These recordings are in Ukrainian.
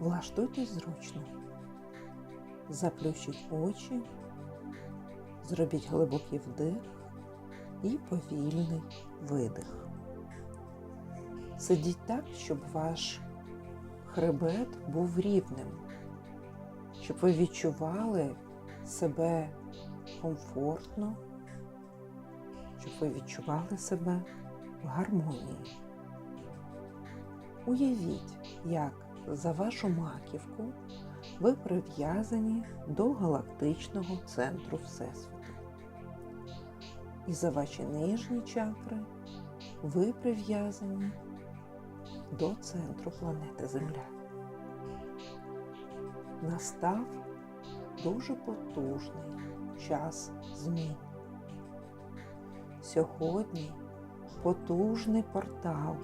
Влаштуйтесь зручно. Заплющіть очі, зробіть глибокий вдих і повільний видих. Сидіть так, щоб ваш хребет був рівним, щоб ви відчували себе комфортно, щоб ви відчували себе в гармонії. Уявіть, як за вашу маківку ви прив'язані до галактичного центру Всесвіту. І за ваші нижні чакри ви прив'язані до центру планети Земля. Настав дуже потужний час змін. Сьогодні потужний портал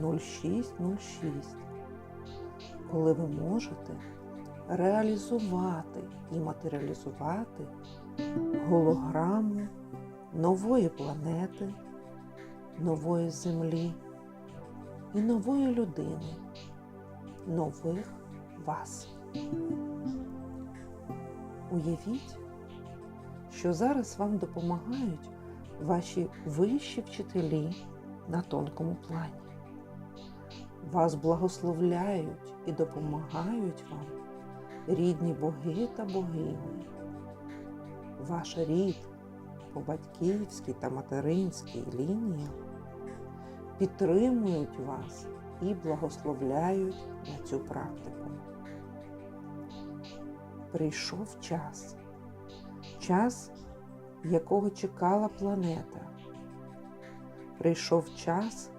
0606, коли ви можете реалізувати і матеріалізувати голограму нової планети, нової землі і нової людини, нових вас. Уявіть, що зараз вам допомагають ваші вищі вчителі на тонкому плані. Вас благословляють і допомагають вам рідні боги та богині. Ваш рід по батьківській та материнській лініях підтримують вас і благословляють на цю практику. Прийшов час, час, якого чекала планета. Прийшов час,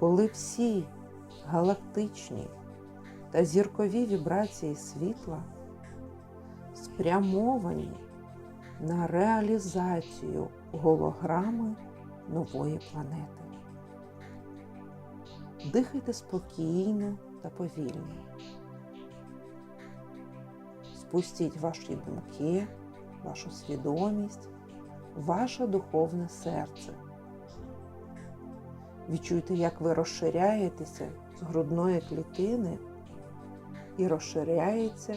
коли всі галактичні та зіркові вібрації світла спрямовані на реалізацію голограми нової планети. Дихайте спокійно та повільно. Спустіть ваші думки, вашу свідомість, ваше духовне серце. Відчуйте, як ви розширяєтеся з грудної клітини і розширяється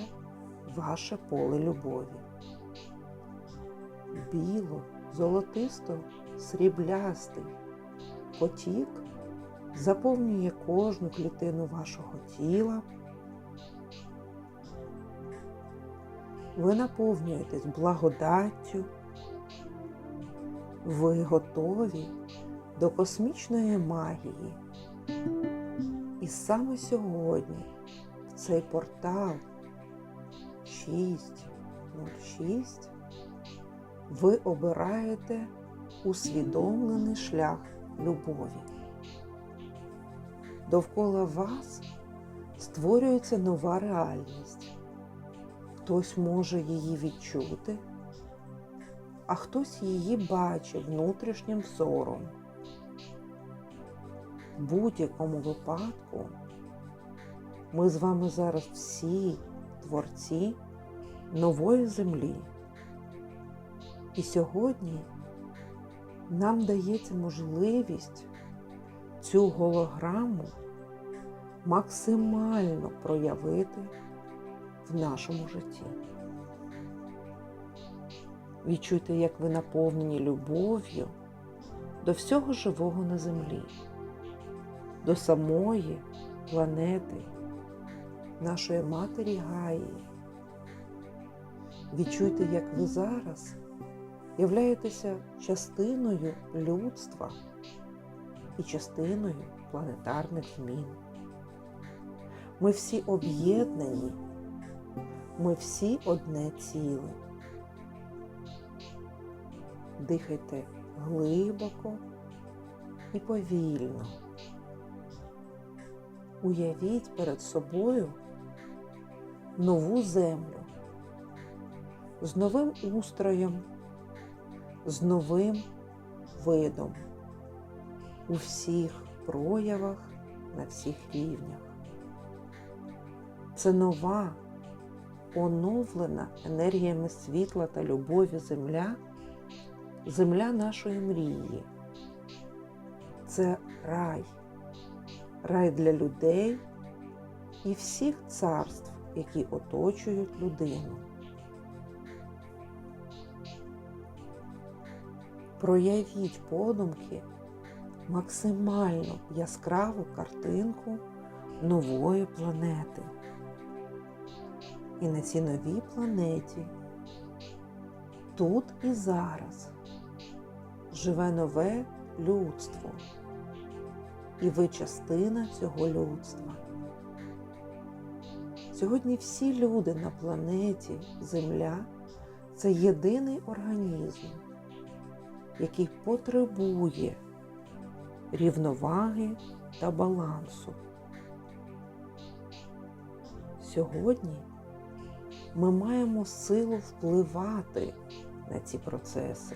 ваше поле любові. Біло, золотисто, сріблястий потік заповнює кожну клітину вашого тіла. Ви наповнюєтесь благодаттю, ви готові до космічної магії. І саме сьогодні в цей портал 606 ви обираєте усвідомлений шлях любові. Довкола вас створюється нова реальність. Хтось може її відчути, а хтось її бачить внутрішнім взором. Будь-якому випадку ми з вами зараз всі творці нової землі. І сьогодні нам дається можливість цю голограму максимально проявити в нашому житті. Відчуйте, як ви наповнені любов'ю до всього живого на землі, до самої планети, нашої матері Гаї. Відчуйте, як ви зараз являєтеся частиною людства і частиною планетарних змін. Ми всі об'єднані, ми всі одне ціле. Дихайте глибоко і повільно. Уявіть перед собою нову землю з новим устроєм, з новим видом у всіх проявах на всіх рівнях. Це нова, оновлена енергіями світла та любові земля, земля нашої мрії. Це рай, рай для людей і всіх царств, які оточують людину. Проявіть подумки максимально яскраву картинку нової планети. І на цій новій планеті тут і зараз живе нове людство, і ви частина цього людства. Сьогодні всі люди на планеті Земля це єдиний організм, який потребує рівноваги та балансу. Сьогодні ми маємо силу впливати на ці процеси.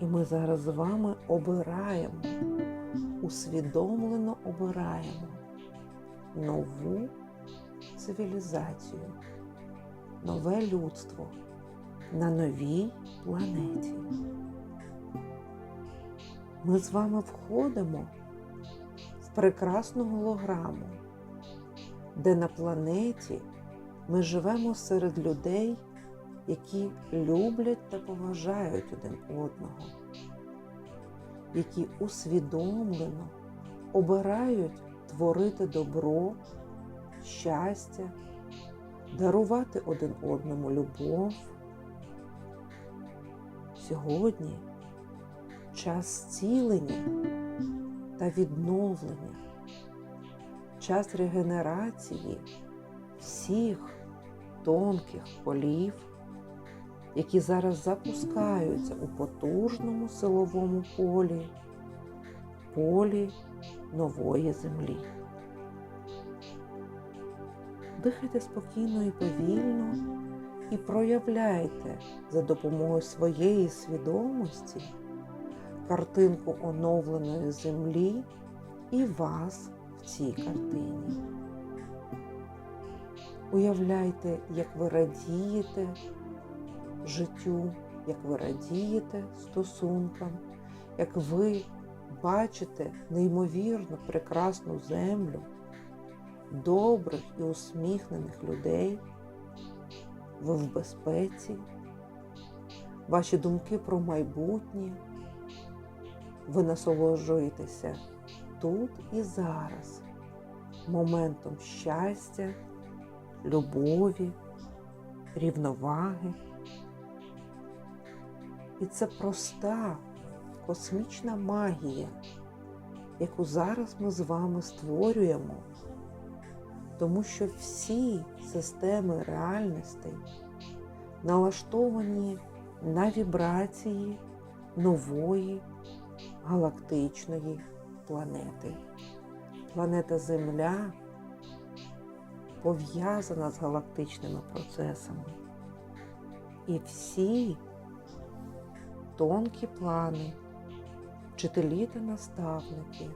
І ми зараз з вами обираємо, усвідомлено обираємо нову цивілізацію, нове людство на новій планеті. Ми з вами входимо в прекрасну голограму, де на планеті ми живемо серед людей, які люблять та поважають один одного, які усвідомлено обирають творити добро, щастя, дарувати один одному любов. Сьогодні час зцілення та відновлення, час регенерації всіх тонких полів, які зараз запускаються у потужному силовому полі, полі нової землі. Дихайте спокійно і повільно і проявляйте за допомогою своєї свідомості картинку оновленої землі і вас в цій картині. Уявляйте, як ви радієте життю, як ви радієте стосункам, як ви бачите неймовірно прекрасну землю, добрих і усміхнених людей, ви в безпеці, ваші думки про майбутнє, ви насолоджуєтеся тут і зараз, моментом щастя, любові, рівноваги. І це проста космічна магія, яку зараз ми з вами створюємо, тому що всі системи реальностей налаштовані на вібрації нової галактичної планети. Планета Земля пов'язана з галактичними процесами. І всі тонкі плани, вчителі та наставники,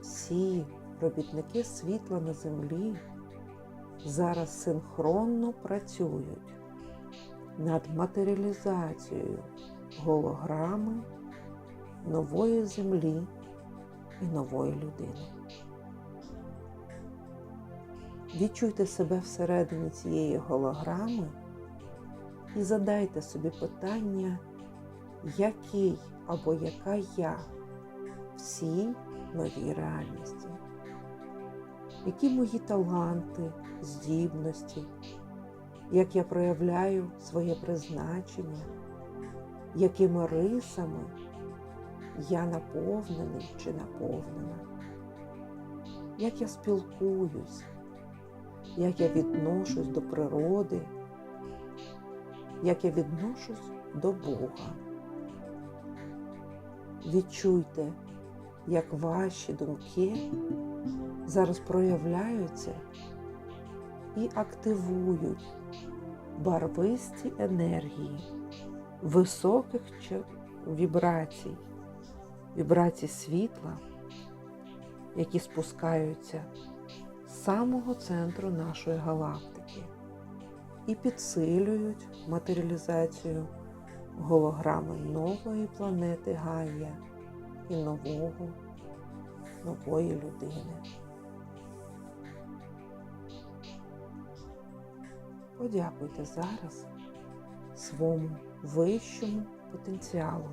всі робітники світла на землі зараз синхронно працюють над матеріалізацією голограми нової землі і нової людини. Відчуйте себе всередині цієї голограми і задайте собі питання, який або яка я. В цій новій реальності, які мої таланти, здібності, як я проявляю своє призначення, якими рисами я наповнений чи наповнена, як я спілкуюсь, як я відношусь до природи, як я відношусь до Бога. Відчуйте, як ваші думки зараз проявляються і активують барвисті енергії високих вібрацій, вібрацій світла, які спускаються з самого центру нашої галактики і підсилюють матеріалізацію голограми нової планети Гая і нового, нової людини. Подякуйте зараз своєму вищому потенціалу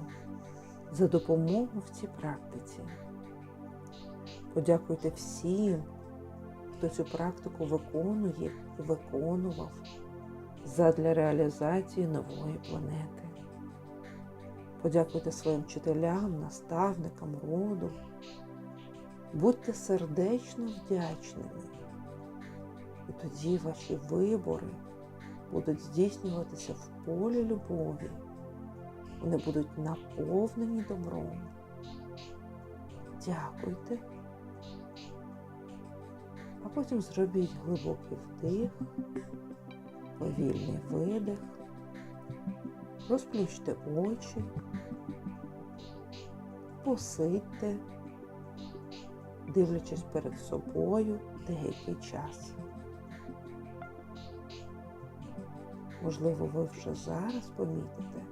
за допомогу в цій практиці. Подякуйте всім, хто цю практику виконує і виконував задля реалізації нової планети. Подякуйте своїм вчителям, наставникам роду. Будьте сердечно вдячними. І тоді ваші вибори будуть здійснюватися в полі любові. Вони будуть наповнені добром. Дякуйте. А потім зробіть глибокий вдих, повільний видих, розплющте очі, посидьте, дивлячись перед собою деякий час. Можливо, ви вже зараз помітите,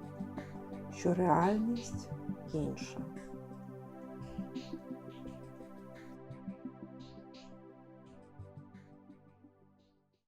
що реальність інша.